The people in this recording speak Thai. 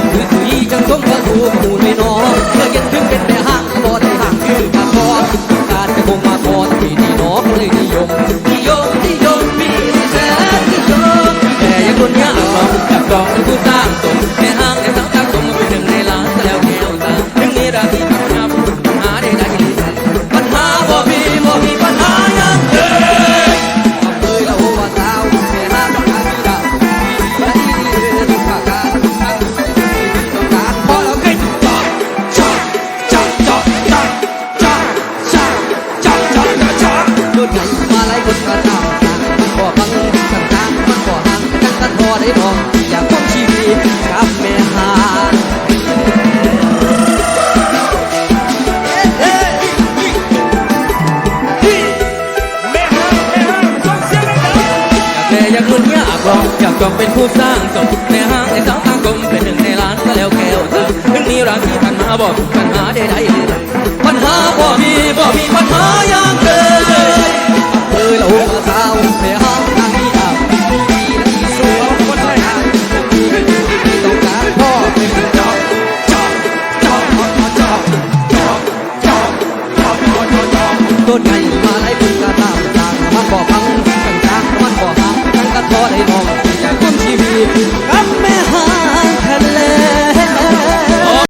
ยเมาคือสุยจังสมกระดูกหูน้อยน้อนเมื่อเย็นถึงเป็นแต่ห้างบ่ได้ห่างคือขาคอนการจะคงมาคอนที่นี่น้องเลยนิยมนิยมนิยมมีแสนนิยมแต่ยังคนยากเราจับกองเป็นผู้ตั้งต กระตามมันบ่ฟังกันตามมันบ่ห่างกันกันพอได้ดอกอยากพบชีวิตกับแม่หางแม่ห้างแม่ห้างส่งเสียงดังอยากแต่อยากลุ้นอยากลองอยากจองเป็นผู้สร้างสมในห้างในสาวทางกลมเป็นหนึ่งในล้านก็แล้วแก้วตาถึงมีร้าศีปัญหาบอกปัญหาใดๆเลยปัญหาบ่มี